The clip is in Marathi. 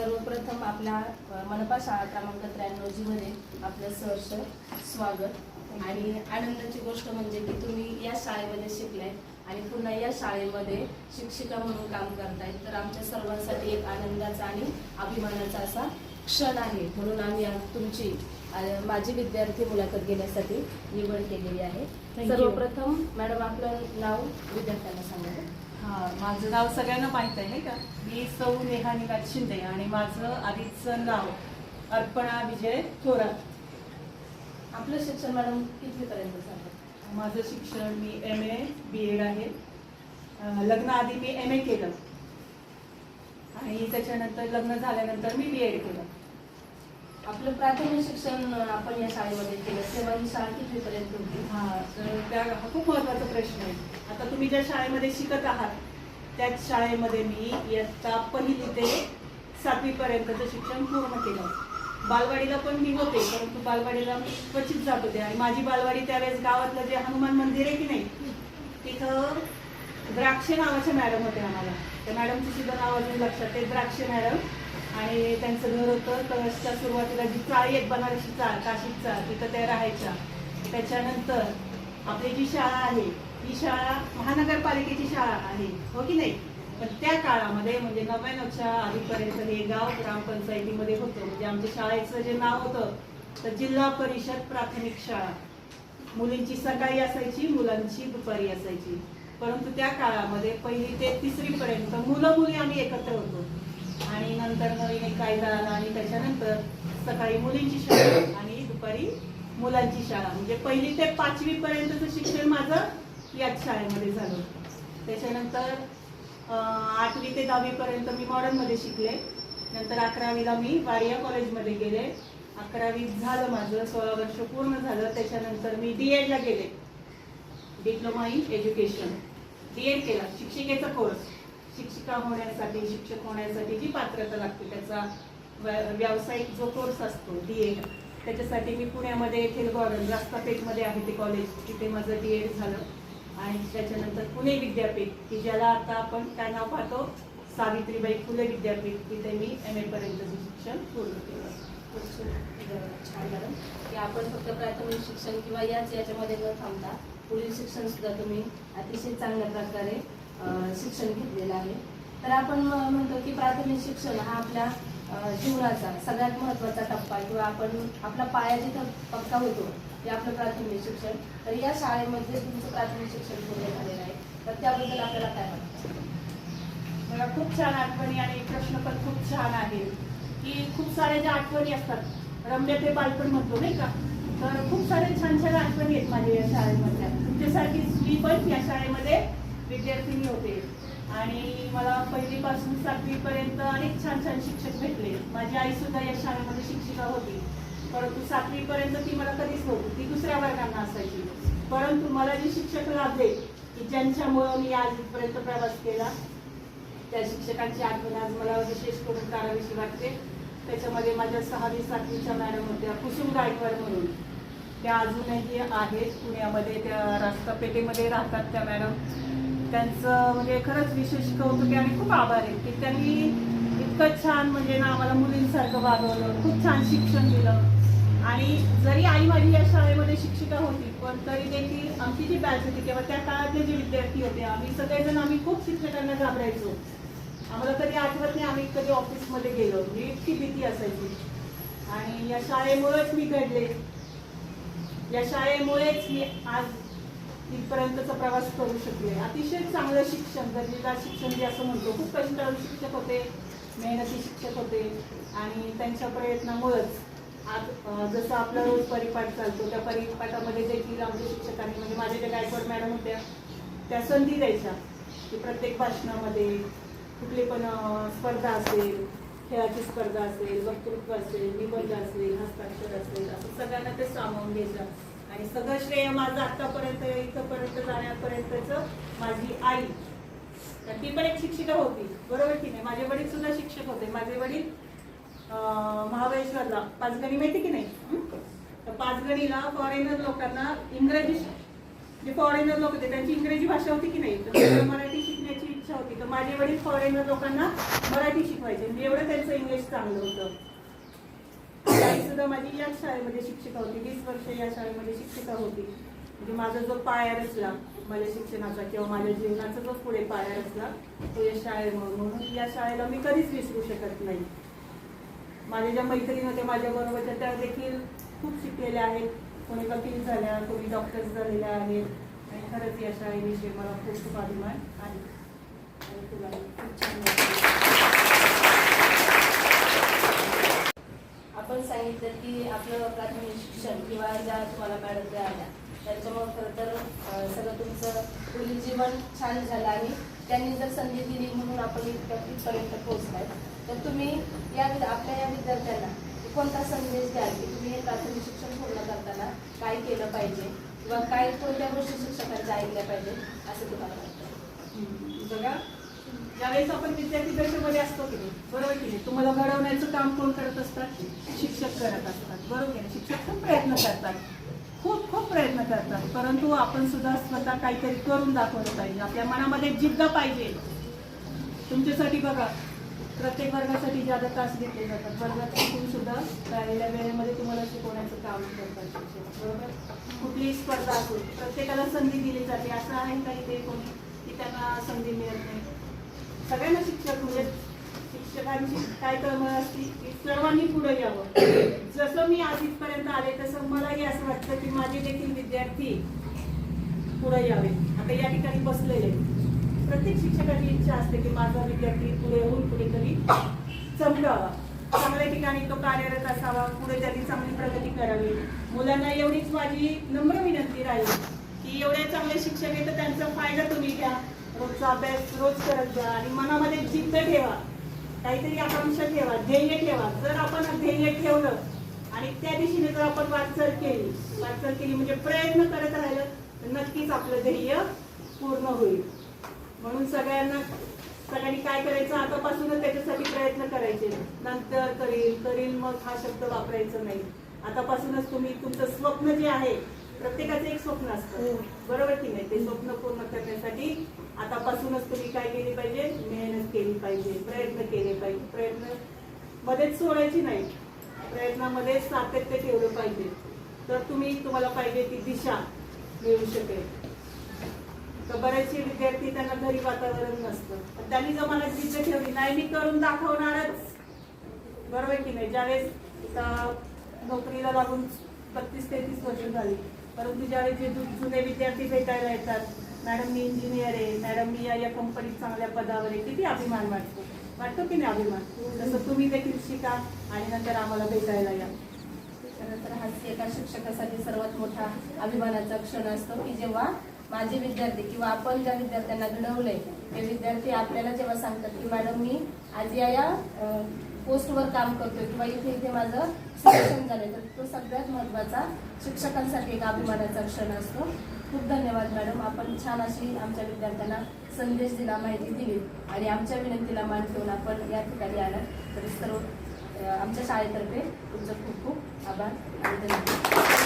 सर्वप्रथम आपल्या मनपा शाळा क्रमांक त्र्याण्णव जी मध्ये आपलं सहर्ष स्वागत. आणि आनंदाची गोष्ट म्हणजे की तुम्ही या शाळेमध्ये शिकलाय आणि पुन्हा या शाळेमध्ये शिक्षिका म्हणून काम करतायत तर आमच्या सर्वांसाठी एक आनंदाचा आणि अभिमानाचा असा क्षण आहे. म्हणून आम्ही आज तुमची माझी विद्यार्थी मुलाखत घेण्यासाठी निवड केलेली आहे. सर्वप्रथम मॅडम आपलं नाव विद्यार्थ्यांना सांगा. हा माझं नाव सगळ्यांना माहीत आहे नाही का? मी सौ नेहा निकात शिंदे आणि माझं आधीचं नाव अर्पणा विजय थोरात. आपलं शिक्षण मॅडम कितवीपर्यंत झालं? माझं शिक्षण मी एम ए बी एड आहे. लग्नाआधी मी एम ए केलं. आणि त्याच्यानंतर लग्न झाल्यानंतर मी बी एड केलं. आपलं प्राथमिक शिक्षण आपण या शाळेमध्ये केलं. तेव्हा ही शाळा कितीपर्यंत होती? हा तर त्या हा खूप महत्त्वाचा प्रश्न आहे. आता तुम्ही ज्या शाळेमध्ये शिकत आहात त्याच शाळेमध्ये मी इयत्ता पहिली ते सातवीपर्यंतचं शिक्षण पूर्ण केलं. बालवाडीला पण मी होते परंतु बालवाडीला मी क्वचित जात होते. आणि माझी बालवाडी त्यावेळेस गावातलं जे हनुमान मंदिर आहे की नाही तिथं द्राक्षे नावाच्या मॅडम होते आम्हाला. त्या मॅडमचं सुद्धा नाव अजून लक्षात आहे द्राक्षे मॅडम आणि त्यांचं घर होतं. कळसच्या सुरुवातीला जी चाळी एक बनारसी चाळ काशीत चाळ तिथं त्या राहायच्या. त्याच्यानंतर आपली जी शाळा आहे ही शाळा महानगरपालिकेची शाळा आहे हो की नाही? पण त्या काळामध्ये म्हणजे नव्याण्णवच्या आधीपर्यंत हे गाव ग्रामपंचायतीमध्ये होतं. म्हणजे आमच्या शाळेचं जे नाव होतं तर जिल्हा परिषद प्राथमिक शाळा. मुलींची सकाळी असायची मुलांची दुपारी असायची. परंतु त्या काळामध्ये पहिली ते तिसरीपर्यंत मुलं मुली आम्ही एकत्र होतो. आणि नंतर नवीन एक कायदा आला आणि त्याच्यानंतर सकाळी मुलींची शाळा आणि दुपारी मुलांची शाळा. म्हणजे पहिली ते पाचवी पर्यंतचं शिक्षण माझं याच शाळेमध्ये झालं त्याच्यानंतर आठवी ते दहावी पर्यंत मी मॉडर्नमध्ये शिकले. नंतर अकरावीला मी वाडिया कॉलेजमध्ये गेले. अकरावी झालं माझं सोळा वर्ष पूर्ण झालं. त्याच्यानंतर मी डी एडला गेले. Diploma in education. D Ed केला शिक्षिकेचा कोर्स. शिक्षिका होण्यासाठी शिक्षक होण्यासाठी जी पात्रता लागते त्याचा व्या- व्यावसायिक जो कोर्स असतो डी एड त्याच्यासाठी मी पुण्यामध्ये येथील गॉर्डन रास्तापेठमध्ये आहे ते कॉलेज तिथे माझं डी एड झालं. आणि त्याच्यानंतर पुणे विद्यापीठ की ज्याला आता आपण काय नाव पाहतो? सावित्रीबाई फुले विद्यापीठ. तिथे मी एम ए पर्यंतचं शिक्षण पूर्ण केलं. खूप छान मॅडम की आपण फक्त प्राथमिक शिक्षण किंवा याच याच्यामध्ये न थांबता पुढील शिक्षण सुद्धा तुम्ही अतिशय चांगल्या प्रकारे शिक्षण घेतलेलं आहे. तर आपण म्हणतो की प्राथमिक शिक्षण हा आपल्या जीवनाचा सगळ्यात महत्त्वाचा टप्पा आहे. किंवा आपण आपला पाया जिथं पक्का होतो ते आपलं प्राथमिक शिक्षण. तर या शाळेमध्ये तुमचं प्राथमिक शिक्षण पूर्ण झालेलं आहे. तर त्याबद्दल आपल्याला काय वाटतं? मला खूप छान आठवणी आणि प्रश्न पण खूप छान आहे की खूप साऱ्या ज्या आठवणी असतात रम्य ते बालपण म्हणतो नाही का? तर खूप सारे छान छान आठवणी आहेत माझ्या या शाळेमधल्या. तुमच्यासाठी मी पण या शाळेमध्ये विद्यार्थिनी होते. आणि मला पहिलीपासून सातवीपर्यंत अनेक छान छान शिक्षक भेटले. माझी आई सुद्धा या शाळेमध्ये शिक्षिका होती. परंतु सातवीपर्यंत ती मला कधीच नव्हती. ती दुसऱ्या वर्गांना असायची. परंतु मला जे शिक्षक लाभले की ज्यांच्यामुळं मी आज इथपर्यंत प्रवास केला त्या शिक्षकांची आठवण आज मला विशेष करून कारावीशी वाटते. त्याच्यामध्ये माझ्या सहावी सातवीच्या मॅडम होत्या कुसुम गायकवाड म्हणून. त्या अजूनही आहेत. पुण्यामध्ये त्या रास्तापेठेमध्ये राहतात त्या मॅडम. त्यांचं म्हणजे खरंच विशेष कौतुक आहे. आणि खूप आभार आहे की त्यांनी इतकं छान म्हणजे ना आम्हाला मुलींसारखं वागवलं खूप छान शिक्षण दिलं. आणि जरी आई माझी या शाळेमध्ये शिक्षिका होती पण तरी देखील आमची जी बॅच होती किंवा त्या काळातले जे विद्यार्थी होते आम्ही सगळेजण आम्ही खूप शिक्षकांना घाबरायचो. आम्हाला कधी आठवत नाही आम्ही कधी ऑफिसमध्ये गेलो. म्हणजे इतकी भीती असायची. आणि या शाळेमुळेच मी घडले. या शाळेमुळेच मी आज इथपर्यंतचा प्रवास करू शकले. अतिशय चांगलं शिक्षण दर्जेदार शिक्षण जे असं म्हणतो खूप कष्टाळू शिक्षक होते मेहनती शिक्षक होते आणि त्यांच्या प्रयत्नामुळेच आज जसं आपला रोज परिपाठ चालतो त्या परिपाठामध्ये देखील आमच्या शिक्षकांनी म्हणजे माझ्या ज्या गायकवाड मॅडम होत्या त्या संधी द्यायच्या की प्रत्येक भाषणामध्ये कुठली पण स्पर्धा असेल खेळाची स्पर्धा असेल वक्तृत्व असेल निबंध असेल हस्ताक्षर असेल असं सगळ्यांना ते सामावून घ्यायचं. आणि सगळं श्रेय माझं आतापर्यंत इथंपर्यंत जाण्यापर्यंतच माझी आई. तर ती पण एक शिक्षिका होती. बरोबर की नाही? माझे वडील सुद्धा शिक्षक होते. माझे वडील महाबळेश्वरला. पाचगणी माहिती की नाही? तर पाचगणीला फॉरेनर लोकांना इंग्रजी जे फॉरेनर लोक होते त्यांची इंग्रजी भाषा होती की नाही? तर मराठी शिकण्याची इच्छा इच्छा होती. तर माझे वडील फॉरेनर लोकांना मराठी शिकवायचे. म्हणजे एवढं त्यांचं इंग्लिश चांगलं होतं. ताई सुद्धा माझी याच शाळेमध्ये शिक्षिका होती वीस वर्ष या शाळेमध्ये शिक्षिका होती. म्हणजे माझा जो पाया रचला माझ्या शिक्षणाचा किंवा माझ्या जीवनाचा जो पुढे पाया रचला तो या शाळेमुळे. म्हणून या शाळेला मी कधीच विसरू शकत नाही. माझ्या ज्या मैत्रिणी होत्या माझ्या बरोबरच्या त्या देखील खूप शिकलेल्या आहेत. कोणी वकील झाल्या कोणी डॉक्टर्स झालेल्या आहेत. आणि खरंच या शाळेविषयी मला खूप खूप अभिमान आहे. आणि तुला खूप छान वाटलं. आपण सांगितलं की आपलं प्राथमिक शिक्षण किंवा ज्या तुम्हाला मॅडम ज्या आल्या त्यांच्यामुळे खरं तर सगळं तुमचं पुढील जीवन छान झालं आणि त्यांनी जर संधी दिली म्हणून आपण इतक्या इथपर्यंत पोहोचलाय. तर तुम्ही या आपल्या या विद्यार्थ्यांना कोणता संदेश द्याल की तुम्ही हे प्राथमिक शिक्षण पूर्ण करताना काय केलं पाहिजे किंवा काय कोणत्या गोष्टी शिक्षकांच्या ऐकल्या पाहिजे असं तुम्हाला वाटतं? बघा ज्यावेळेस आपण विद्यार्थी दशेमध्ये असतो की नाही बरोबर की नाही? तुम्हाला घडवण्याचं काम कोण करत असतात? शिक्षक करत असतात. बरोबर आहे शिक्षक खूप प्रयत्न करतात. खूप खूप प्रयत्न करतात. परंतु आपण सुद्धा स्वतः काहीतरी करून दाखवलं पाहिजे. आपल्या मनामध्ये जिद्द पाहिजे. तुमच्यासाठी बघा प्रत्येक वर्गासाठी ज्यादा तास घेतले जातात. वर्गात शिकून सुद्धा राहिलेल्या वेळेमध्ये तुम्हाला शिकवण्याचं काम करतात बरोबर? कुठलीही स्पर्धा असो प्रत्येकाला संधी दिली जाते. असं आहे काही ते कोणी? की त्यांना संधी मिळत नाही? सगळ्यांना शिक्षक म्हणजे शिक्षकांची काय कळमळ असती की सर्वांनी पुढे यावं. जसं मी आज इथपर्यंत आले तसं मलाही असं वाटतं की माझे देखील विद्यार्थी पुढे यावे आता या ठिकाणी बसलेले. प्रत्येक शिक्षकाची इच्छा असते की माझा विद्यार्थी पुढे होऊन कुठेतरी चमकावा. चांगल्या ठिकाणी तो कार्यरत असावा पुढे त्यांनी चांगली प्रगती करावी. मुलांना एवढीच माझी नम्र विनंती राहील की एवढे चांगले शिक्षक आहे तर त्यांचा फायदा तुम्ही घ्या. रोजचा अभ्यास रोज करत जा आणि मनामध्ये जिद्द ठेवा. काहीतरी आकांक्षा ठेवा ध्येय ठेवा. जर आपण ध्येय ठेवलं आणि त्या दिशेने जर आपण वाटचाल केली वाटचाल केली म्हणजे प्रयत्न करत राहिलं तर नक्कीच आपलं ध्येय पूर्ण होईल. म्हणून सगळ्यांना सगळ्यांनी काय करायचं? आतापासूनच त्याच्यासाठी प्रयत्न करायचे. नंतर करील करील मग हा शब्द वापरायचा नाही. आतापासूनच तुम्ही तुमचं स्वप्न जे आहे प्रत्येकाचं एक स्वप्न असतं. बरोबर की नाही? ते स्वप्न पूर्ण करण्यासाठी आतापासूनच तुम्ही काय केली पाहिजे? मेहनत केली पाहिजे प्रयत्न केले पाहिजे. प्रयत्न मध्येच सोडायची नाही. प्रयत्नामध्ये सातत्य ठेवलं पाहिजे. तर तुम्ही तुम्हाला पाहिजे ती दिशा मिळू शकेल. तर बरेचसे विद्यार्थी त्यांना घरी वातावरण नसतं. पण त्यांनी जर मनात जिद्द ठेवली नाही मी करून दाखवणारच. बरोबर की नाही? ज्यावेळेस नोकरीला लागून बत्तीस तेहतीस वर्ष झाली परंतु ज्यावेळी जे जुने विद्यार्थी भेटायला येतात मॅडम मी इंजिनियर आहे मॅडम मी या या कंपनीत चांगल्या पदावर आहे किती अभिमान वाटतो? वाटतो की नाही अभिमान? तसं तुम्ही देखील शिका आणि नंतर आम्हाला भेटायला या. त्यानंतर हाच एका शिक्षकासाठी सर्वात मोठा अभिमानाचा क्षण असतो की जेव्हा माझे विद्यार्थी किंवा आपण ज्या विद्यार्थ्यांना घडवलंय ते विद्यार्थी आपल्याला जेव्हा सांगतात की मॅडम मी आज या या पोस्टवर काम करतोय किंवा इथे इथे माझं शिक्षण झालंय तर तो सगळ्यात महत्त्वाचा शिक्षकांसाठी एक अभिमानाचा क्षण असतो. खूप धन्यवाद मॅडम. आपण छान अशी आमच्या विद्यार्थ्यांना संदेश दिला माहिती दिली आणि आमच्या विनंतीला मान ठेवून आपण या ठिकाणी आलं तरी सर्व आमच्या शाळेतर्फे तुमचं खूप खूप आभार आणि धन्यवाद.